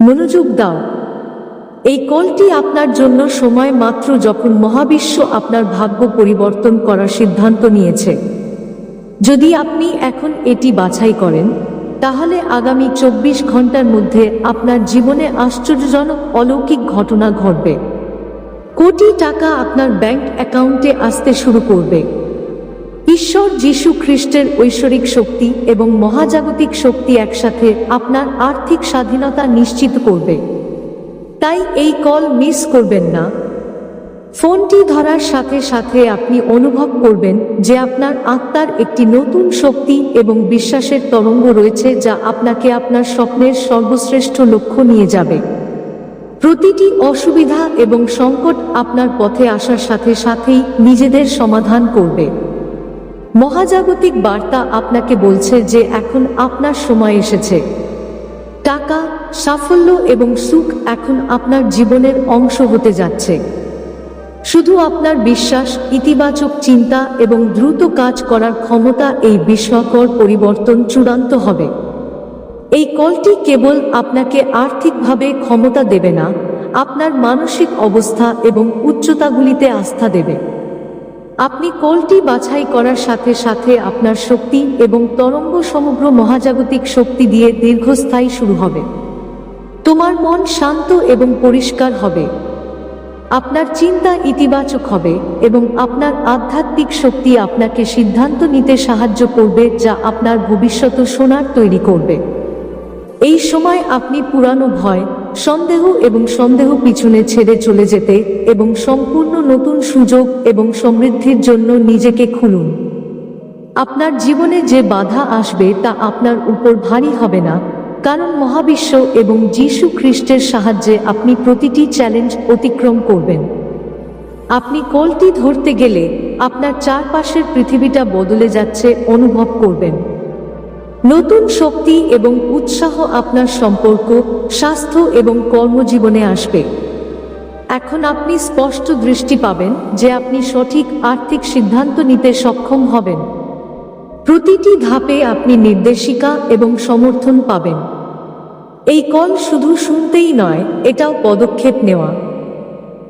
মনোযোগ দাও। এই কলটি আপনার জন্য সময় মাত্র যখন মহাবিশ্ব আপনার ভাগ্য পরিবর্তন করার সিদ্ধান্ত নিয়েছে। যদি আপনি এখন এটি বাছাই করেন, তাহলে আগামী চব্বিশ ঘণ্টার মধ্যে আপনার জীবনে আশ্চর্যজনক অলৌকিক ঘটনা ঘটবে। কোটি টাকা আপনার ব্যাংক অ্যাকাউন্টে আসতে শুরু করবে। ঈশ্বর যীশু খ্রিস্টের ঐশ্বরিক শক্তি এবং মহাজাগতিক শক্তি একসাথে আপনার আর্থিক স্বাধীনতা নিশ্চিত করবে। তাই এই কল মিস করবেন না। ফোনটি ধরার সাথে সাথে আপনি অনুভব করবেন যে আপনার আত্মার একটি নতুন শক্তি এবং বিশ্বাসের তরঙ্গ রয়েছে যা আপনাকে আপনার স্বপ্নের সর্বশ্রেষ্ঠ লক্ষ্য নিয়ে যাবে। প্রতিটি অসুবিধা এবং সংকট আপনার পথে আসার সাথে সাথেই নিজেদের সমাধান করবে। মহাজাগতিক বার্তা আপনাকে বলছে যে এখন আপনার সময় এসেছে। টাকা, সাফল্য এবং সুখ এখন আপনার জীবনের অংশ হতে যাচ্ছে। শুধু আপনার বিশ্বাস, ইতিবাচক চিন্তা এবং দ্রুত কাজ করার ক্ষমতা এই বিস্ময়কর পরিবর্তন চূড়ান্ত হবে। এই কলটি কেবল আপনাকে আর্থিকভাবে ক্ষমতা দেবে না, আপনার মানসিক অবস্থা এবং উচ্চতাগুলিতে আস্থা দেবে। আপনি কলটি বাছাই করার সাথে সাথে আপনার শক্তি এবং তরঙ্গ সমগ্র মহাজাগতিক শক্তি দিয়ে দীর্ঘস্থায়ী শুরু হবে। তোমার মন শান্ত এবং পরিষ্কার হবে। আপনার চিন্তা ইতিবাচক হবে এবং আপনার আধ্যাত্মিক শক্তি আপনাকে সিদ্ধান্ত নিতে সাহায্য করবে যা আপনার ভবিষ্যৎ সোনার তৈরি করবে। এই সময় আপনি পুরানো ভয়, সন্দেহ এবং সন্দেহ পিছনে ছেড়ে চলে যেতে এবং সম্পূর্ণ নতুন সুযোগ এবং সমৃদ্ধির জন্য নিজেকে খুলুন। আপনার জীবনে যে বাধা আসবে তা আপনার উপর ভারী হবে না, কারণ মহাবিশ্ব এবং যীশু খ্রিস্টের সাহায্যে আপনি প্রতিটি চ্যালেঞ্জ অতিক্রম করবেন। আপনি কলটি ধরতে গেলে আপনার চারপাশের পৃথিবীটা বদলে যাচ্ছে, অনুভব করবেন। নতুন শক্তি এবং উৎসাহ আপনার সম্পর্ক, স্বাস্থ্য এবং কর্মজীবনে আসবে। এখন আপনি স্পষ্ট দৃষ্টি পাবেন যে আপনি সঠিক আর্থিক সিদ্ধান্ত নিতে সক্ষম হবেন। প্রতিটি ধাপে আপনি নির্দেশিকা এবং সমর্থন পাবেন। এই কল শুধু শুনতেই নয়, এটাও পদক্ষেপ নেওয়া।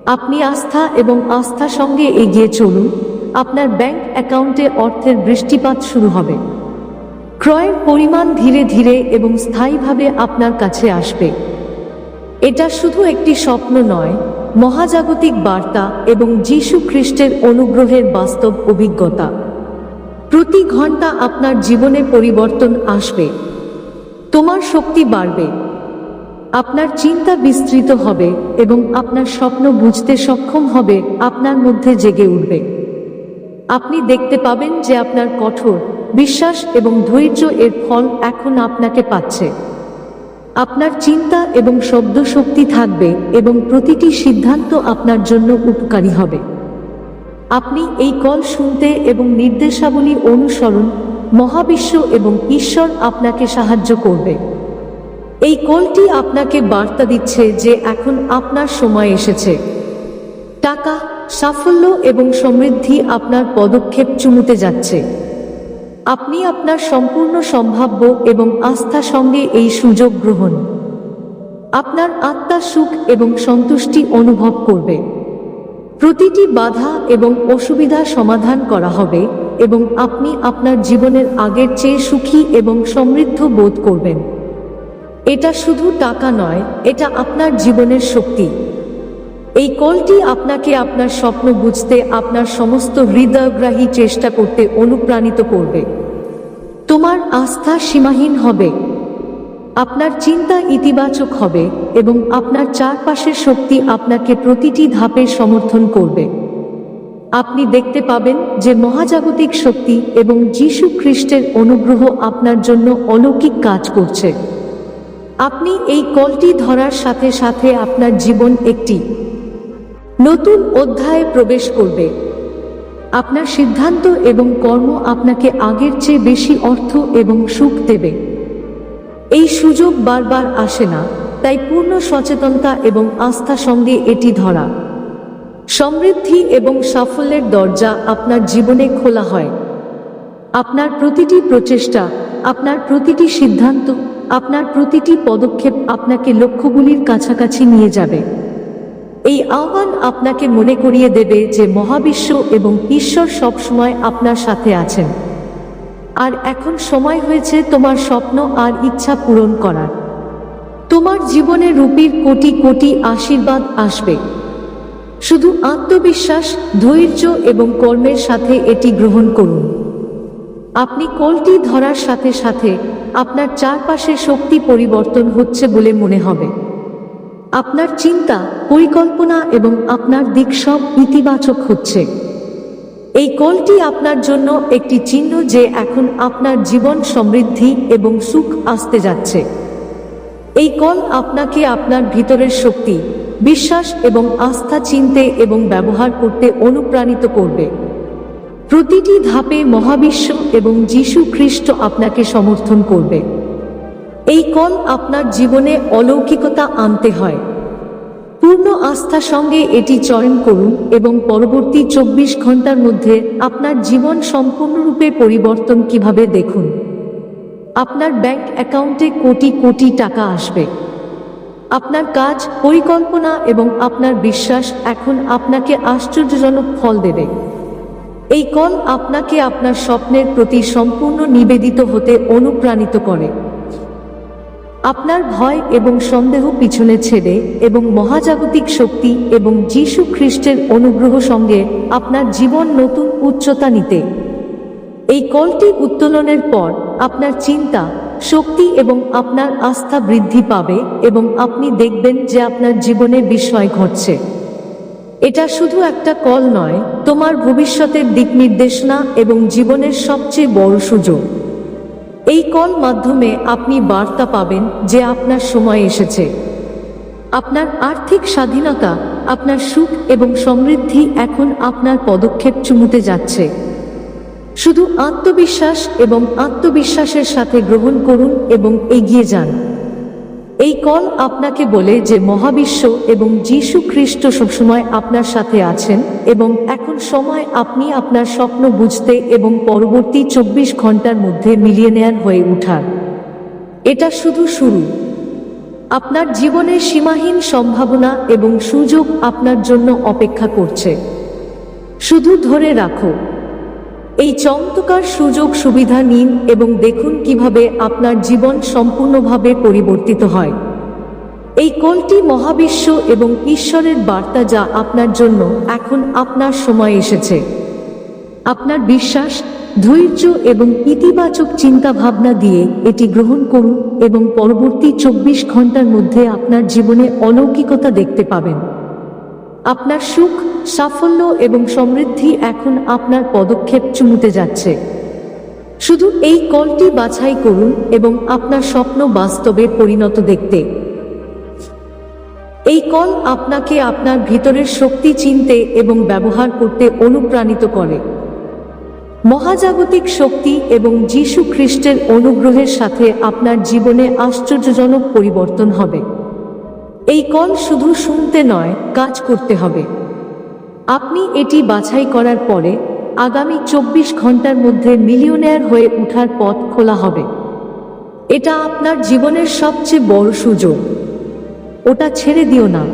আপনি আস্থা এবং আস্থা সঙ্গে এগিয়ে চলুন, আপনার ব্যাংক অ্যাকাউন্টে অর্থের বৃষ্টিপাত শুরু হবে। ক্রয়ের পরিমাণ ধীরে ধীরে এবং স্থায়ীভাবে আপনার কাছে আসবে। এটা শুধু একটি স্বপ্ন নয়, মহাজাগতিক বার্তা এবং যীশু খ্রিস্টের অনুগ্রহের বাস্তব অভিজ্ঞতা। প্রতি ঘণ্টা আপনার জীবনে পরিবর্তন আসবে। তোমার শক্তি বাড়বে। আপনার চিন্তা বিস্তৃত হবে এবং আপনার স্বপ্ন বুঝতে সক্ষম হবে, আপনার মধ্যে জেগে উঠবে। আপনি দেখতে পাবেন যে আপনার কঠোর বিশ্বাস এবং ধৈর্য এর ফল এখন আপনাকে পাচ্ছে। আপনার চিন্তা এবং শব্দ শক্তি থাকবে এবং প্রতিটি সিদ্ধান্ত আপনার জন্য উপকারী হবে। আপনি এই কল শুনতে এবং নির্দেশাবলী অনুসরণ মহাবিশ্ব এবং ঈশ্বর আপনাকে সাহায্য করবে। এই কলটি আপনাকে বার্তা দিচ্ছে যে এখন আপনার সময় এসেছে। টাকা সাফল্য এবং সমৃদ্ধি আপনার পদক্ষেপ চুমুতে যাচ্ছে। আপনি আপনার সম্পূর্ণ সম্ভাব্য এবং আস্থা সঙ্গে এই সুযোগ গ্রহণ। আপনার আত্মা সুখ এবং সন্তুষ্টি অনুভব করবে। প্রতিটি বাধা এবং অসুবিধা সমাধান করা হবে এবং আপনি আপনার জীবনের আগের চেয়ে সুখী এবং সমৃদ্ধ বোধ করবেন। এটা শুধু টাকা নয়, এটা আপনার জীবনের শক্তি। এই কলটি আপনাকে আপনার স্বপ্ন বুঝতে, আপনার সমস্ত হৃদয়গ্রাহী চেষ্টা করতে অনুপ্রাণিত করবে। তোমার আস্থা সীমাহীন হবে, আপনার চিন্তা ইতিবাচক হবে এবং আপনার চারপাশের শক্তি আপনাকে প্রতিটি ধাপে সমর্থন করবে। আপনি দেখতে পাবেন যে মহাজাগতিক শক্তি এবং যীশু খ্রিস্টের অনুগ্রহ আপনার জন্য অলৌকিক কাজ করছে। আপনি এই কলটি ধরার সাথে সাথে আপনার জীবন একটি নতুন অধ্যায়ে প্রবেশ করবে। আপনার সিদ্ধান্ত এবং কর্ম আপনাকে আগের চেয়ে বেশি অর্থ এবং সুখ দেবে। এই সুযোগ বারবার আসে না, তাই পূর্ণ সচেতনতা এবং আস্থা সঙ্গে এটি ধরা। সমৃদ্ধি এবং সাফল্যের দরজা আপনার জীবনে খোলা হয়। আপনার প্রতিটি প্রচেষ্টা, আপনার প্রতিটি সিদ্ধান্ত, আপনার প্রতিটি পদক্ষেপ আপনাকে লক্ষ্যগুলির কাছাকাছি নিয়ে যাবে। এই আহ্বান আপনাকে মনে করিয়ে দেবে যে মহাবিশ্ব এবং ঈশ্বর সবসময় আপনার সাথে আছেন। আর এখন সময় হয়েছে তোমার স্বপ্ন আর ইচ্ছা পূরণ করার। তোমার জীবনে রূপীর কোটি কোটি আশীর্বাদ আসবে। শুধু আত্মবিশ্বাস, ধৈর্য এবং কর্মের সাথে এটি গ্রহণ করুন। আপনি কলটি ধরার সাথে সাথে আপনার চারপাশে শক্তি পরিবর্তন হচ্ছে বলে মনে হবে। আপনার চিন্তা, পরিকল্পনা এবং আপনার দিক সব ইতিবাচক হচ্ছে। এই কলটি আপনার জন্য একটি চিহ্ন যে এখন আপনার জীবন সমৃদ্ধি এবং সুখ আসতে যাচ্ছে। এই কল আপনাকে আপনার ভিতরের শক্তি, বিশ্বাস এবং আস্থা চিনতে এবং ব্যবহার করতে অনুপ্রাণিত করবে। প্রতিটি ধাপে মহাবিশ্ব এবং যীশু খ্রিস্ট আপনাকে সমর্থন করবে। এই কল আপনার জীবনে অলৌকিকতা আনতে হয়। পূর্ণ আস্থার সঙ্গে এটি চয়ন করুন এবং পরবর্তী চব্বিশ ঘণ্টার মধ্যে আপনার জীবন সম্পূর্ণরূপে পরিবর্তন কীভাবে দেখুন। আপনার ব্যাংক অ্যাকাউন্টে কোটি কোটি টাকা আসবে। আপনার কাজ, পরিকল্পনা এবং আপনার বিশ্বাস এখন আপনাকে আশ্চর্যজনক ফল দেবে। এই কল আপনাকে আপনার স্বপ্নের প্রতি সম্পূর্ণ নিবেদিত হতে অনুপ্রাণিত করে। আপনার ভয় এবং সন্দেহ পিছনে ছেড়ে এবং মহাজাগতিক শক্তি এবং যীশু খ্রিস্টের অনুগ্রহ সঙ্গে আপনার জীবন নতুন উচ্চতা নিতে। এই কলটি উত্তোলনের পর আপনার চিন্তা, শক্তি এবং আপনার আস্থা বৃদ্ধি পাবে এবং আপনি দেখবেন যে আপনার জীবনে বিস্ময় ঘটছে। এটা শুধু একটা কল নয়, তোমার ভবিষ্যতের দিক নির্দেশনা এবং জীবনের সবচেয়ে বড় সুযোগ। এই কল মাধ্যমে আপনি বার্তা পাবেন যে আপনার সময় এসেছে। আপনার আর্থিক স্বাধীনতা, আপনার সুখ এবং সমৃদ্ধি এখন আপনার পদক্ষেপ চুমুতে যাচ্ছে। শুধু আত্মবিশ্বাস এবং আত্মবিশ্বাসের সাথে গ্রহণ করুন এবং এগিয়ে যান। এই কল আপনাকে বলে যে মহাবিশ্ব এবং যীশু খ্রিস্ট সবসময় আপনার সাথে আছেন এবং এখন সময় আপনি আপনার স্বপ্ন বুঝতে এবং পরবর্তী চব্বিশ ঘণ্টার মধ্যে মিলিয়নেয়ার হয়ে উঠার। এটা শুধু শুরু। আপনার জীবনের সীমাহীন সম্ভাবনা এবং সুযোগ আপনার জন্য অপেক্ষা করছে। শুধু ধরে রাখো এই চমৎকার সুযোগ সুবিধা নিন এবং দেখুন কীভাবে আপনার জীবন সম্পূর্ণভাবে পরিবর্তিত হয়। এই কলটি মহাবিশ্ব এবং ঈশ্বরের বার্তা যা আপনার জন্য এখন আপনার সময় এসেছে। আপনার বিশ্বাস, ধৈর্য এবং ইতিবাচক চিন্তাভাবনা দিয়ে এটি গ্রহণ করুন এবং পরবর্তী চব্বিশ ঘণ্টার মধ্যে আপনার জীবনে অলৌকিকতা দেখতে পাবেন। আপনার সুখ, সাফল্য এবং সমৃদ্ধি এখন আপনার পদক্ষেপ চুমুতে যাচ্ছে। শুধু এই কলটি বাছাই করুন এবং আপনার স্বপ্ন বাস্তবে পরিণত দেখতে। এই কল আপনাকে আপনার ভিতরের শক্তি, চিনতে এবং ব্যবহার করতে অনুপ্রাণিত করে। মহাজাগতিক শক্তি এবং যীশু খ্রিস্টের অনুগ্রহের সাথে আপনার জীবনে আশ্চর্যজনক পরিবর্তন হবে। এই কল শুধু শুনতে নয়, কাজ করতে হবে। আপনি এটি বাছাই করার পরে আগামী চব্বিশ ঘণ্টার মধ্যে মিলিয়নেয়ার হয়ে ওঠার পথ খোলা হবে। এটা আপনার জীবনের সবচেয়ে বড় সুযোগ। ওটা ছেড়ে দিও না।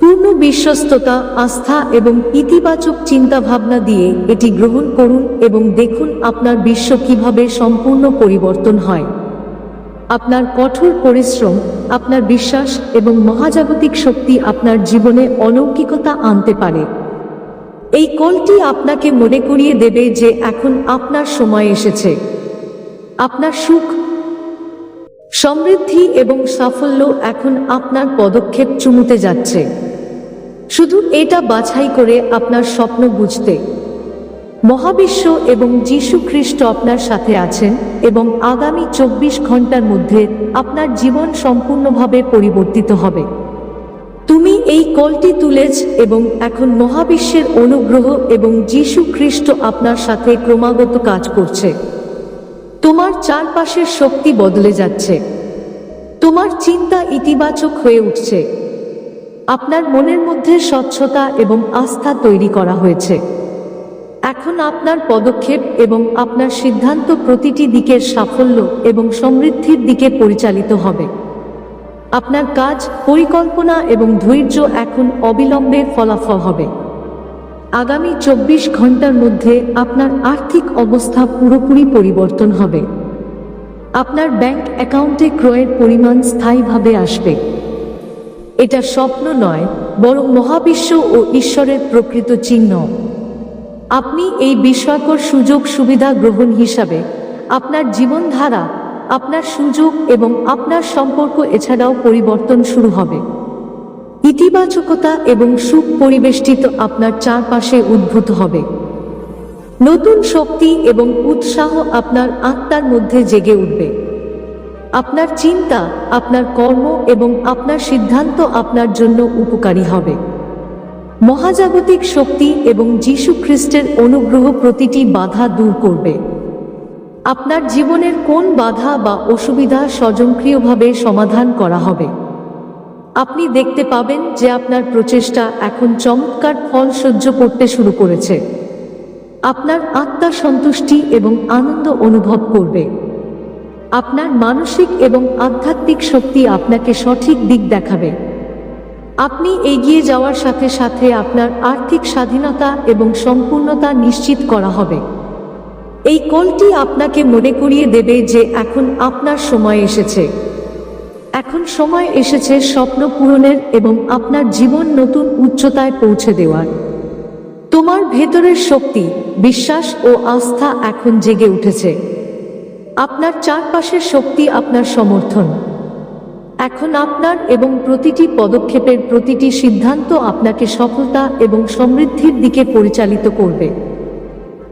পূর্ণ বিশ্বস্ততা, আস্থা এবং ইতিবাচক চিন্তা ভাবনা দিয়ে এটি গ্রহণ করুন এবং দেখুন আপনার বিশ্ব কীভাবে সম্পূর্ণ পরিবর্তন হয়। আপনার কঠোর পরিশ্রম, আপনার বিশ্বাস এবং মহাজাগতিক শক্তি আপনার জীবনে অলৌকিকতা আনতে পারে। এই কলটি আপনাকে মনে করিয়ে দেবে যে এখন আপনার সময় এসেছে। আপনার সুখ, সমৃদ্ধি এবং সাফল্য এখন আপনার পদক্ষেপ চুমুতে যাচ্ছে। শুধু এটা বাছাই করে আপনার স্বপ্ন বুঝতে। মহাবিশ্ব এবং যীশু খ্রিস্ট আপনার সাথে আছেন এবং আগামী চব্বিশ ঘণ্টার মধ্যে আপনার জীবন সম্পূর্ণভাবে পরিবর্তিত হবে। তুমি এই কলটি তুলেছ এবং এখন মহাবিশ্বের অনুগ্রহ এবং যীশু খ্রিস্ট আপনার সাথে ক্রমাগত কাজ করছে। তোমার চারপাশের শক্তি বদলে যাচ্ছে। তোমার চিন্তা ইতিবাচক হয়ে উঠছে। আপনার মনের মধ্যে স্বচ্ছতা এবং আস্থা তৈরি করা হয়েছে। এখন আপনার পদক্ষেপ এবং আপনার সিদ্ধান্ত প্রতিটি দিকের সাফল্য এবং সমৃদ্ধির দিকে পরিচালিত হবে। আপনার কাজ, পরিকল্পনা এবং ধৈর্য এখন অবিলম্বে ফলাফল হবে। আগামী চব্বিশ ঘণ্টার মধ্যে আপনার আর্থিক অবস্থা পুরোপুরি পরিবর্তন হবে। আপনার ব্যাংক অ্যাকাউন্টে ক্রয়ের পরিমাণ স্থায়ীভাবে আসবে। এটা স্বপ্ন নয়, বরং মহাবিশ্ব ও ঈশ্বরের প্রকৃত চিহ্ন। আপনি এই বিস্ময়কর সুযোগ সুবিধা গ্রহণ হিসাবে আপনার জীবনধারা, আপনার সুযোগ এবং আপনার সম্পর্ক এছাড়াও পরিবর্তন শুরু হবে। ইতিবাচকতা এবং সুখ পরিবেষ্টিত আপনার চারপাশে উদ্ভূত হবে। নতুন শক্তি এবং উৎসাহ আপনার আত্মার মধ্যে জেগে উঠবে। আপনার চিন্তা, আপনার কর্ম এবং আপনার সিদ্ধান্ত আপনার জন্য উপকারী হবে। মহাজাগতিক শক্তি এবং যীশু খ্রিস্টের অনুগ্রহ প্রতিটি বাধা দূর করবে। আপনার জীবনের কোন বাধা বা অসুবিধা স্বয়ংক্রিয়ভাবে সমাধান করা হবে? আপনি দেখতে পাবেন যে আপনার প্রচেষ্টা এখন চমৎকার ফল সহ্য করতে শুরু করেছে। আপনার আত্মা সন্তুষ্টি এবং আনন্দ অনুভব করবে। আপনার মানসিক এবং আধ্যাত্মিক শক্তি আপনাকে সঠিক দিক দেখাবে। আপনি এগিয়ে যাওয়ার সাথে সাথে আপনার আর্থিক স্বাধীনতা এবং সম্পূর্ণতা নিশ্চিত করা হবে। এই কলটি আপনাকে মনে করিয়ে দেবে যে এখন আপনার সময় এসেছে। এখন সময় এসেছে স্বপ্ন পূরণের এবং আপনার জীবন নতুন উচ্চতায় পৌঁছে দেওয়ার। তোমার ভেতরের শক্তি, বিশ্বাস ও আস্থা এখন জেগে উঠেছে। আপনার চারপাশের শক্তি আপনার সমর্থন। এখন আপনার এবং প্রতিটি পদক্ষেপের প্রতিটি সিদ্ধান্ত আপনাকে সফলতা এবং সমৃদ্ধির দিকে পরিচালিত করবে।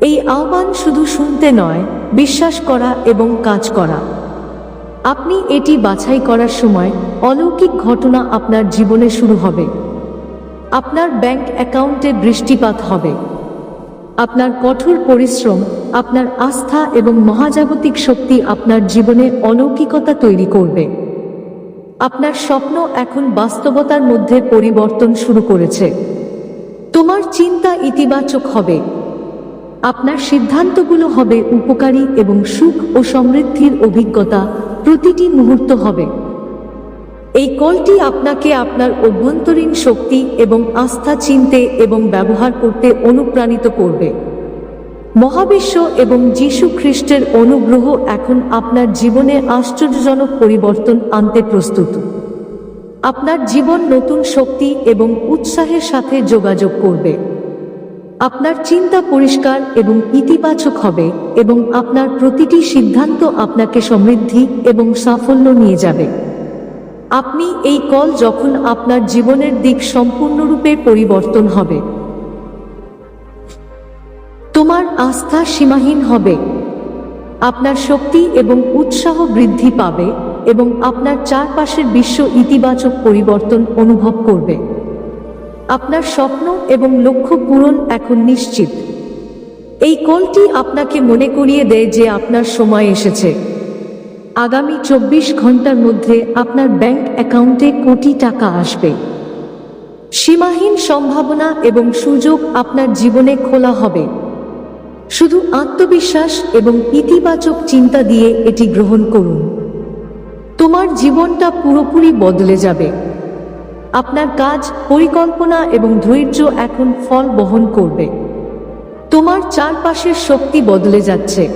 এই আহ্বান শুধু শুনতে নয়, বিশ্বাস করা এবং কাজ করা। আপনি এটি বাছাই করার সময় অলৌকিক ঘটনা আপনার জীবনে শুরু হবে। আপনার ব্যাংক অ্যাকাউন্টে বৃষ্টিপাত হবে। আপনার কঠোর পরিশ্রম, আপনার আস্থা এবং মহাজাগতিক শক্তি আপনার জীবনে অলৌকিকতা তৈরি করবে। আপনার স্বপ্ন এখন বাস্তবতার মধ্যে পরিবর্তন শুরু করেছে। তোমার চিন্তা ইতিবাচক হবে। আপনার সিদ্ধান্তগুলো হবে উপকারী এবং সুখ ও সমৃদ্ধির অভিজ্ঞতা প্রতিটি মুহূর্ত হবে। এই কলটি আপনাকে আপনার অভ্যন্তরীণ শক্তি এবং আস্থা, চিনতে এবং ব্যবহার করতে অনুপ্রাণিত করবে। মহাবিশ্ব এবং যীশু খ্রিস্টের অনুগ্রহ এখন আপনার জীবনে আশ্চর্যজনক পরিবর্তন আনতে প্রস্তুত। আপনার জীবন নতুন শক্তি এবং উৎসাহের সাথে যোগাযোগ করবে। আপনার চিন্তা পরিষ্কার এবং ইতিবাচক হবে এবং আপনার প্রতিটি সিদ্ধান্ত আপনাকে সমৃদ্ধি এবং সাফল্য নিয়ে যাবে। আপনি এই কল যখন আপনার জীবনের দিক সম্পূর্ণরূপে পরিবর্তন হবে। তোমার আস্থা সীমাহীন হবে। আপনার শক্তি এবং উৎসাহ বৃদ্ধি পাবে এবং আপনার চারপাশের বিশ্ব ইতিবাচক পরিবর্তন অনুভব করবে। আপনার স্বপ্ন এবং লক্ষ্য পূরণ এখন নিশ্চিত। এই কলটি আপনাকে মনে করিয়ে দেয় যে আপনার সময় এসেছে। আগামী চব্বিশ ঘণ্টার মধ্যে আপনার ব্যাংক অ্যাকাউন্টে কোটি টাকা আসবে। সীমাহীন সম্ভাবনা এবং সুযোগ আপনার জীবনে খোলা হবে। শুধু আত্মবিশ্বাস এবং ইতিবাচক চিন্তা দিয়ে এটি গ্রহণ করুন। তোমার জীবনটা পুরোপুরি বদলে যাবে। আপনার কাজ, পরিকল্পনা এবং ধৈর্য এখন ফল বহন করবে। তোমার চারপাশের শক্তি বদলে যাচ্ছে।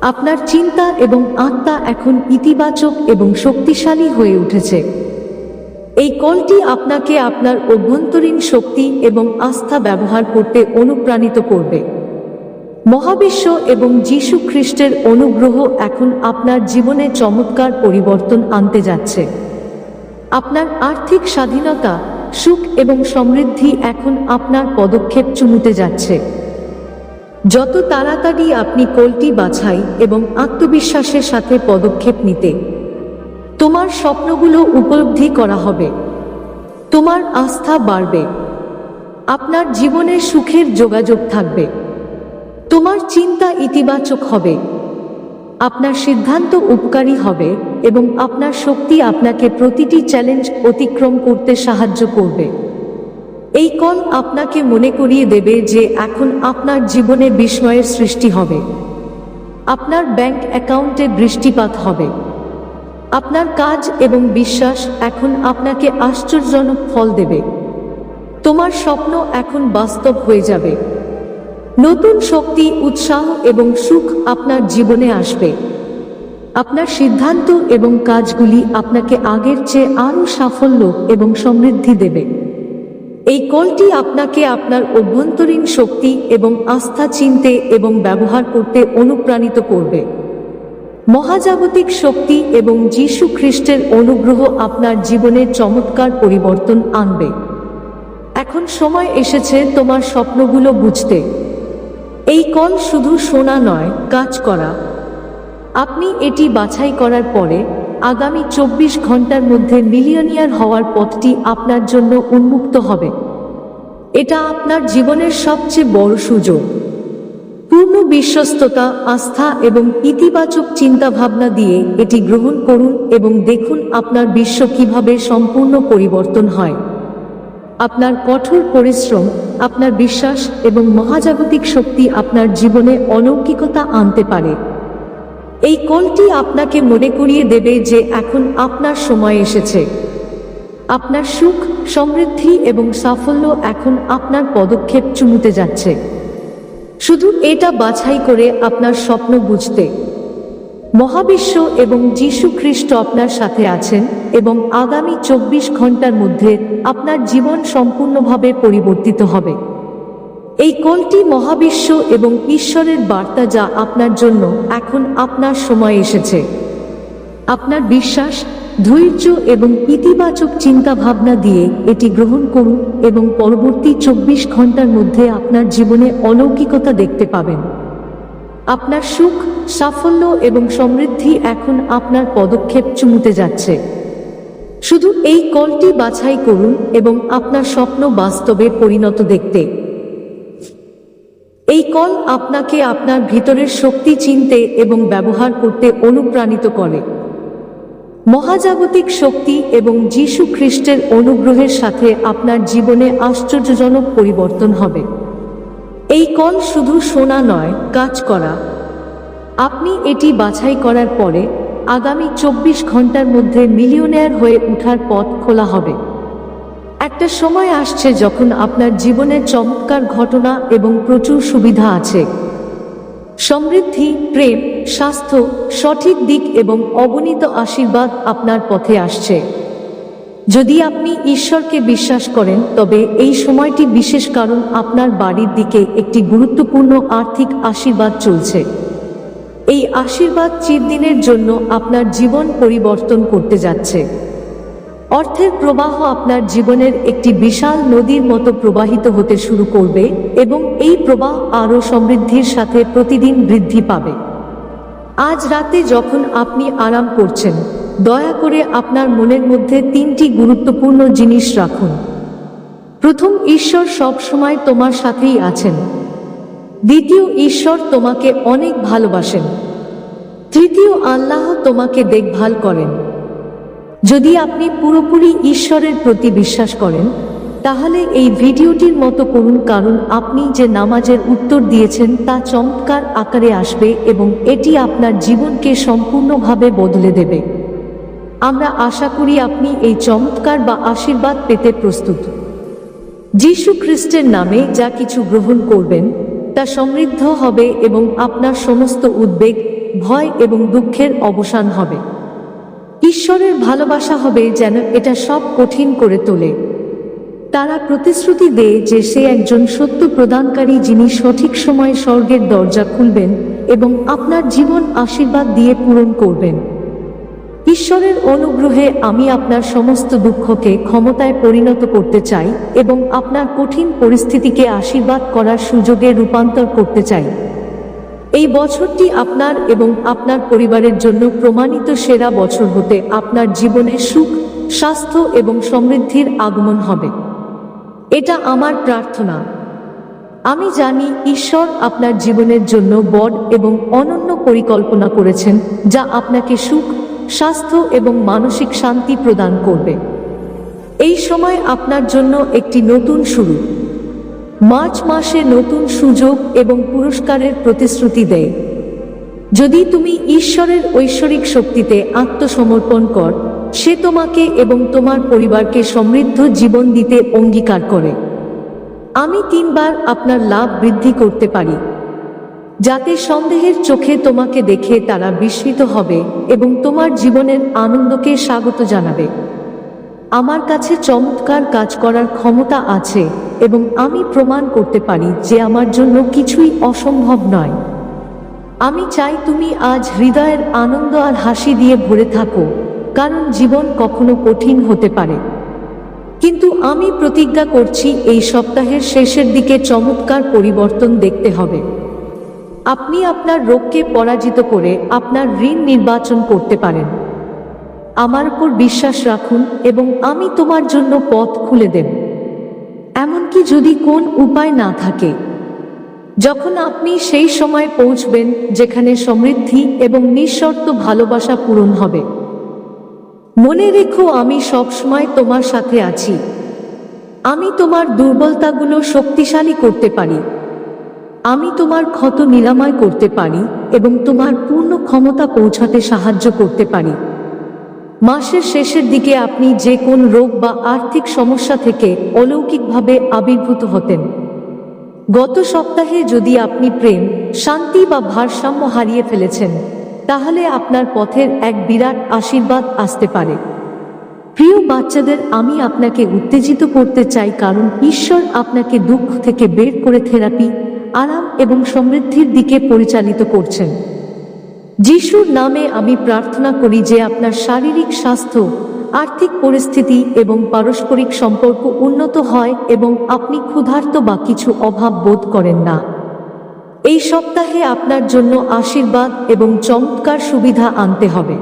আপনার চিন্তা এবং আত্মা এখন ইতিবাচক এবং শক্তিশালী হয়ে উঠেছে। এই কলটি আপনাকে আপনার অভ্যন্তরীণ শক্তি এবং আস্থা ব্যবহার করতে অনুপ্রাণিত করবে। মহাবিশ্ব এবং যীশু খ্রিস্টের অনুগ্রহ এখন আপনার জীবনে চমৎকার পরিবর্তন আনতে যাচ্ছে। আপনার আর্থিক স্বাধীনতা, সুখ এবং সমৃদ্ধি এখন আপনার পদক্ষেপ চুমুতে যাচ্ছে। যত তাড়াতাড়ি আপনি কলটি বাছাই এবং আত্মবিশ্বাসের সাথে পদক্ষেপ নিতে, তোমার স্বপ্নগুলো উপলব্ধি করা হবে। তোমার আস্থা বাড়বে। আপনার জীবনে সুখের যোগাযোগ থাকবে। তোমার চিন্তা ইতিবাচক হবে। আপনার সিদ্ধান্ত উপকারী হবে এবং আপনার শক্তি আপনাকে প্রতিটি চ্যালেঞ্জ অতিক্রম করতে সাহায্য করবে। এই কল আপনাকে মনে করিয়ে দেবে যে এখন আপনার জীবনে বিস্ময়ের সৃষ্টি হবে। আপনার ব্যাংক অ্যাকাউন্টে বৃষ্টিপাত হবে। আপনার কাজ এবং বিশ্বাস এখন আপনাকে আশ্চর্যজনক ফল দেবে। তোমার স্বপ্ন এখন বাস্তব হয়ে যাবে। নতুন শক্তি, উৎসাহ এবং সুখ আপনার জীবনে আসবে। আপনার সিদ্ধান্ত এবং কাজগুলি আপনাকে আগের চেয়ে আরও সাফল্য এবং সমৃদ্ধি দেবে। এই কলটি আপনাকে আপনার অভ্যন্তরীণ শক্তি এবং আস্থা, চিনতে এবং ব্যবহার করতে অনুপ্রাণিত করবে। মহাজাগতিক শক্তি এবং যীশু খ্রিস্টের অনুগ্রহ আপনার জীবনে চমৎকার পরিবর্তন আনবে। এখন সময় এসেছে তোমার স্বপ্নগুলো বুঝতে। এই কল শুধু শোনা নয়, কাজ করা। আপনি এটি বাছাই করার পরে আগামী চব্বিশ ঘণ্টার মধ্যে মিলিয়নিয়ার হওয়ার পথটি আপনার জন্য উন্মুক্ত হবে। এটা আপনার জীবনের সবচেয়ে বড় সুযোগ। পূর্ণ বিশ্বস্ততা, আস্থা এবং ইতিবাচক চিন্তাভাবনা দিয়ে এটি গ্রহণ করুন এবং দেখুন আপনার বিশ্ব কীভাবে সম্পূর্ণ পরিবর্তন হয়। আপনার কঠোর পরিশ্রম আপনার বিশ্বাস এবং মহাজাগতিক শক্তি আপনার জীবনে অলৌকিকতা আনতে পারে। এই কলটি আপনাকে মনে করিয়ে দেবে যে এখন আপনার সময় এসেছে। আপনার সুখ, সমৃদ্ধি এবং সাফল্য এখন আপনার পদক্ষেপ চুমুতে যাচ্ছে। শুধু এটা বাছাই করে আপনার স্বপ্ন বুঝতে। মহাবিশ্ব এবং যীশু খ্রিস্ট আপনার সাথে আছেন এবং আগামী চব্বিশ ঘণ্টার মধ্যে আপনার জীবন সম্পূর্ণভাবে পরিবর্তিত হবে। এই কলটি মহাবিশ্ব এবং ঈশ্বরের বার্তা যা আপনার জন্য এখন আপনার সময় এসেছে। আপনার বিশ্বাস, ধৈর্য এবং ইতিবাচক চিন্তাভাবনা দিয়ে এটি গ্রহণ করুন এবং পরবর্তী চব্বিশ ঘণ্টার মধ্যে আপনার জীবনে অলৌকিকতা দেখতে পাবেন। আপনার সুখ, সাফল্য এবং সমৃদ্ধি এখন আপনার পদক্ষেপ চুমুতে যাচ্ছে। শুধু এই কলটি বাছাই করুন এবং আপনার স্বপ্ন বাস্তবে পরিণত দেখতে। এই কল আপনাকে আপনার ভিতরের শক্তি, চিনতে এবং ব্যবহার করতে অনুপ্রাণিত করে। মহাজাগতিক শক্তি এবং যীশু খ্রিস্টের অনুগ্রহের সাথে আপনার জীবনে আশ্চর্যজনক পরিবর্তন হবে। এই কল শুধু শোনা নয়, কাজ করা। আপনি এটি বাছাই করার পরে আগামী চব্বিশ ঘণ্টার মধ্যে মিলিয়নেয়ার হয়ে ওঠার পথ খোলা হবে। একটা সময় আসছে যখন আপনার জীবনের চমৎকার ঘটনা এবং প্রচুর সুবিধা আছে। সমৃদ্ধি, প্রেম, স্বাস্থ্য, সঠিক দিক এবং অগণিত আশীর্বাদ আপনার পথে আসছে। যদি আপনি ঈশ্বরকে বিশ্বাস করেন, তবে এই সময়টি বিশেষ কারণ আপনার বাড়ির দিকে একটি গুরুত্বপূর্ণ আর্থিক আশীর্বাদ চলছে। এই আশীর্বাদ চিরদিনের জন্য আপনার জীবন পরিবর্তন করতে যাচ্ছে। অর্থের প্রবাহ আপনার জীবনের একটি বিশাল নদীর মতো প্রবাহিত হতে শুরু করবে এবং এই প্রবাহ আরও সমৃদ্ধির সাথে প্রতিদিন বৃদ্ধি পাবে। আজ রাতে যখন আপনি আরাম করছেন দয়া করে আপনার মনের মধ্যে তিনটি গুরুত্বপূর্ণ জিনিস রাখুন। প্রথম, ঈশ্বর সব সময় তোমার সাথেই আছেন। দ্বিতীয়, ঈশ্বর তোমাকে অনেক ভালোবাসেন। তৃতীয়, আল্লাহ তোমাকে দেখভাল করেন। যদি আপনি পুরোপুরি ঈশ্বরের প্রতি বিশ্বাস করেন, তাহলে এই ভিডিওটির মতো করুন, কারণ আপনি যে নামাজের উত্তর দিয়েছেন, তা চমৎকার আকারে আসবে এবং এটি আপনার জীবনকে সম্পূর্ণভাবে বদলে দেবে। আমরা আশা করি আপনি এই চমৎকার বা আশীর্বাদ পেতে প্রস্তুত। যীশু খ্রিস্টের নামে যা কিছু গ্রহণ করবেন, তা সমৃদ্ধ হবে এবং আপনার সমস্ত উদ্বেগ, ভয় এবং দুঃখের অবসান হবে। ঈশ্বরের ভালোবাসা হবে যেন এটা সব কঠিন করে তোলে। তারা প্রতিশ্রুতি দেয় যে সে একজন সত্য প্রদানকারী যিনি সঠিক সময়ে স্বর্গের দরজা খুলবেন এবং আপনার জীবন আশীর্বাদ দিয়ে পূরণ করবেন। ঈশ্বরের অনুগ্রহে আমি আপনার সমস্ত দুঃখকে ক্ষমতায় পরিণত করতে চাই এবং আপনার কঠিন পরিস্থিতিকে আশীর্বাদ করার সুযোগে রূপান্তর করতে চাই। এই বছরটি আপনার এবং আপনার পরিবারের জন্য প্রমাণিত সেরা বছর হতে আপনার জীবনে সুখ, স্বাস্থ্য এবং সমৃদ্ধির আগমন হবে। এটা আমার প্রার্থনা। আমি জানি ঈশ্বর আপনার জীবনের জন্য বড় এবং অনন্য পরিকল্পনা করেছেন যা আপনাকে সুখ স্বাস্থ্য এবং মানসিক শান্তি প্রদান করবে। এই সময় আপনার জন্য একটি নতুন শুরু। মার্চ মাসে নতুন সুযোগ এবং পুরস্কারের প্রতিশ্রুতি দেয়। যদি তুমি ঈশ্বরের ঐশ্বরিক শক্তিতে আত্মসমর্পণ কর, সে তোমাকে এবং তোমার পরিবারকে সমৃদ্ধ জীবন দিতে অঙ্গীকার করে। আমি তিনবার আপনার লাভ বৃদ্ধি করতে পারি। যাতে সন্দেহের চোখে তোমাকে দেখে তারা বিস্মিত হবে এবং তোমার জীবনের আনন্দকে স্বাগত জানাবে। আমার কাছে চমৎকার কাজ করার ক্ষমতা আছে এবং আমি প্রমাণ করতে পারি যে আমার জন্য কিছুই অসম্ভব নয়। আমি চাই তুমি আজ হৃদয়ের আনন্দ আর হাসি দিয়ে ভরে থাকো, কারণ জীবন কখনো কঠিন হতে পারে। কিন্তু আমি প্রতিজ্ঞা করছি এই সপ্তাহের শেষের দিকে চমৎকার পরিবর্তন দেখতে হবে। আপনি আপনার রোগকে পরাজিত করে আপনার ঋণ নির্বাচন করতে পারেন। আমার উপর বিশ্বাস রাখুন এবং আমি তোমার জন্য পথ খুলে দেব। এমনকি যদি কোন উপায় না থাকে, যখন আপনি সেই সময় পৌঁছবেন যেখানে সমৃদ্ধি এবং নিঃশর্ত ভালোবাসা পূরণ হবে। মনে রেখো আমি সবসময় তোমার সাথে আছি। আমি তোমার দুর্বলতাগুলো শক্তিশালী করতে পারি। আমি তোমার ক্ষত নিরাময় করতে পারি এবং তোমার পূর্ণ ক্ষমতা পৌঁছাতে সাহায্য করতে পারি। মাসের শেষের দিকে আপনি যে কোন রোগ বা আর্থিক সমস্যা থেকে অলৌকিকভাবে আবির্ভূত হতেন। গত সপ্তাহে যদি আপনি প্রেম, শান্তি বা ভারসাম্য হারিয়ে ফেলেছেন, তাহলে আপনার পথের এক বিরাট আশীর্বাদ আসতে পারে। প্রিয় বাচ্চাদের, আমি আপনাকে উত্তেজিত করতে চাই কারণ ঈশ্বর আপনাকে দুঃখ থেকে বের করে থেরাপি আরাম এবং সমৃদ্ধির দিকে পরিচালিত করছেন। যিশুর নামে আমি প্রার্থনা করি যে আপনার শারীরিক স্বাস্থ্য, আর্থিক পরিস্থিতি এবং পারস্পরিক সম্পর্ক উন্নত হয় এবং আপনি ক্ষুধার্ত বা কিছু অভাব বোধ করেন না। এই সপ্তাহে আপনার জন্য আশীর্বাদ এবং চমৎকার সুবিধা আনতে হবে।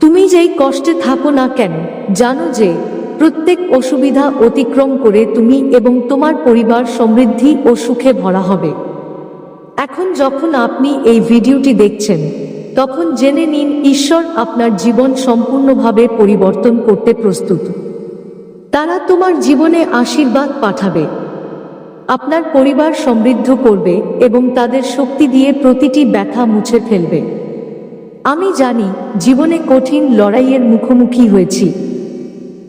তুমি যেই কষ্টে থাকো না কেন, জানো যে প্রত্যেক অসুবিধা অতিক্রম করে তুমি এবং তোমার পরিবার সমৃদ্ধি ও সুখে ভরা হবে। এখন যখন আপনি এই ভিডিওটি দেখছেন, তখন জেনে নিন ঈশ্বর আপনার জীবন সম্পূর্ণভাবে পরিবর্তন করতে প্রস্তুত। তারা তোমার জীবনে আশীর্বাদ পাঠাবে। আপনার পরিবার সমৃদ্ধ করবে এবং তাদের শক্তি দিয়ে প্রতিটি ব্যথা মুছে ফেলবে। আমি জানি, জীবনে কঠিন লড়াইয়ের মুখোমুখি হয়েছি।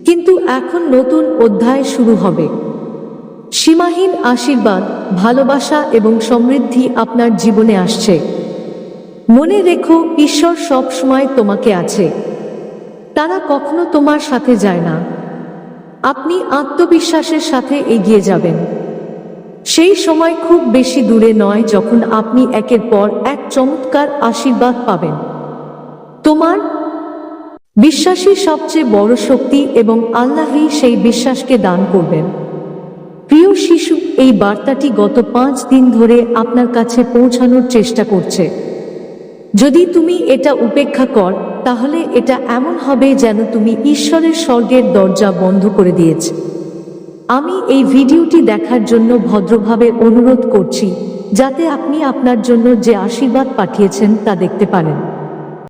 কিন্তু এখন নতুন অধ্যায় শুরু হবে। সীমাহীন আশীর্বাদ, ভালোবাসা এবং সমৃদ্ধি আপনার জীবনে আসছে। মনে রেখো, ঈশ্বর সব সময় তোমাকে আছে। তারা কখনো তোমার সাথে যায় না। আপনি আত্মবিশ্বাসের সাথে এগিয়ে যাবেন। সেই সময় খুব বেশি দূরে নয় যখন আপনি একের পর এক চমৎকার আশীর্বাদ পাবেন। বিশ্বাসী সবচেয়ে বড় শক্তি এবং আল্লাহই সেই বিশ্বাসকে দান করবেন। প্রিয় শিশু, এই বার্তাটি গত পাঁচ দিন ধরে আপনার কাছে পৌঁছানোর চেষ্টা করছে। যদি তুমি এটা উপেক্ষা কর, তাহলে এটা এমন হবে যেন তুমি ঈশ্বরের স্বর্গের দরজা বন্ধ করে দিয়েছ। আমি এই ভিডিওটি দেখার জন্য ভদ্রভাবে অনুরোধ করছি, যাতে আপনি আপনার জন্য যে আশীর্বাদ পাঠিয়েছেন তা দেখতে পারেন।